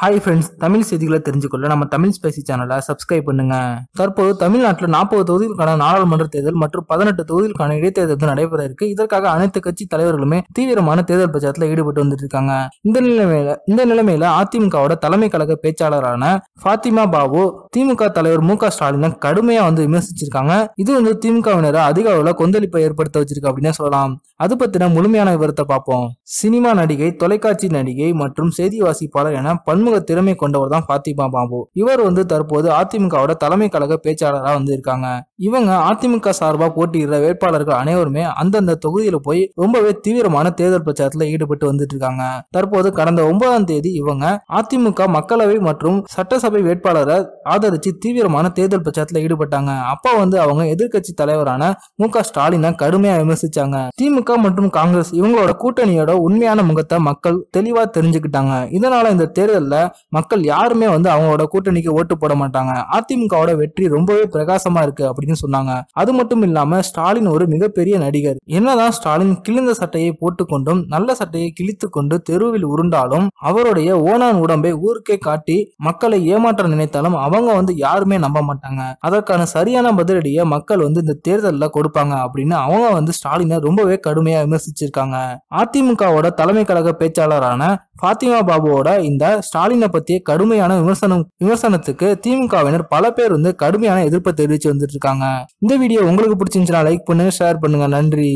Hi friends Tamil செய்திகளை தெரிஞ்சுக்கொள்ள நம்ம Tamil spicy சேனலை சப்ஸ்கிரைப் பண்ணுங்க. தற்போது தமிழ்நாட்டில் நாற்பது தொகுதிகளுக்கான நாடாளுமன்ற தேர்தல் மற்றும் பதினெட்டு தொகுதிகளுக்கான இடைத்தேர்தல் நடைபெற இருக்கு. இதற்காக அனைத்து கட்சி தலைவர்களுமே தீவிரமான தேர்தல் பிரச்சாரத்தில் ஈடுபட்டு வந்துட்டு இருக்காங்க இந்த நிலைமையில இந்த நிலைமையில அதிமுகவோட தலைமை கழக பேச்சாளரான ஃபாத்திமா பாபு திமுக தலைவர் மு க ஸ்டாலினை கடுமையா வந்து விமர்சிச்சிருக்காங்க. இது வந்து திமுகவினரை அதிக அளவுல கொந்தளிப்பை ஏற்படுத்த வச்சிருக்கு அப்படின்னு சொல்லலாம். அது பத்தின முழுமையான விவரத்தை பார்ப்போம். சினிமா நடிகை தொலைக்காட்சி நடிகை மற்றும் செய்தி வாசிப்பாளர் என பன்முக திறமை கொண்டவர் தான் பாத்திமா பாபு. இவர் வந்து தற்போது அதிமுகவோட தலைமை கழக பேச்சாளராக வந்து இருக்காங்க இவங்க அதிமுக சார்பாக போட்டியிடுற வேட்பாளர்கள் அனைவருமே அந்தந்த தொகுதியில போய் ரொம்பவே தீவிரமான தேர்தல் பிரச்சாரத்துல ஈடுபட்டு வந்துட்டு இருக்காங்க. தற்போது கடந்த ஒன்பதாம் தேதி இவங்க அதிமுக மக்களவை மற்றும் சட்டசபை வேட்பாளரை ஆதரிச்சு தீவிரமான தேர்தல் பிரச்சாரத்துல ஈடுபட்டாங்க. அப்ப வந்து அவங்க எதிர்க்கட்சி தலைவரான மு க ஸ்டாலினை கடுமையா விமர்சிச்சாங்க. திமுக மற்றும் காங்கிரஸ் இவங்களோட கூட்டணியோட உண்மையான முகத்தை மக்கள் தெளிவா தெரிஞ்சுக்கிட்டாங்க. இதனால இந்த தேர்தலில் மக்கள் யாருமே வந்து அவங்களோட கூட்டணிக்கு ஓட்டு போட மாட்டாங்க. அதிமுகவோட வெற்றி ரொம்பவே பிரகாசமா இருக்கு. அப்படின்னு சொன்னாங்க. அது மட்டும் இல்லாம ஸ்டாலின் ஒரு மிகப்பெரிய நடிகர். என்னதான் ஸ்டாலின் கிழிந்த சட்டையை போட்டுக்கொண்டும் நல்ல சட்டையை கிழித்து கொண்டு தெருவில் உருண்டாலும் அவருடைய ஓனான் உடம்பை ஊருக்கே காட்டி மக்களை ஏமாற்ற நினைத்தாலும் அவங்க வந்து யாருமே நம்ப மாட்டாங்க. அதற்கான சரியான பதிலடியை மக்கள் வந்து இந்த தேர்தலில் கொடுப்பாங்க அப்படின்னு அவங்க வந்து ஸ்டாலினை ரொம்பவே கடுமையா விமர்சிச்சிருக்காங்க. அதிமுகவோட தலைமை கழக பேச்சாளரான ஃபாத்திமா பாபுவோட இந்த ஸ்டாலினை பத்திய கடுமையான விமர்சனம் விமர்சனத்துக்கு திமுகவினர் பல பேர் வந்து கடுமையான எதிர்ப்பை தெரிவிச்சு வந்துட்டு இருக்காங்க. இந்த வீடியோ உங்களுக்கு பிடிச்சிருந்துச்சுன்னா லைக் பண்ணுங்க ஷேர் பண்ணுங்க. நன்றி.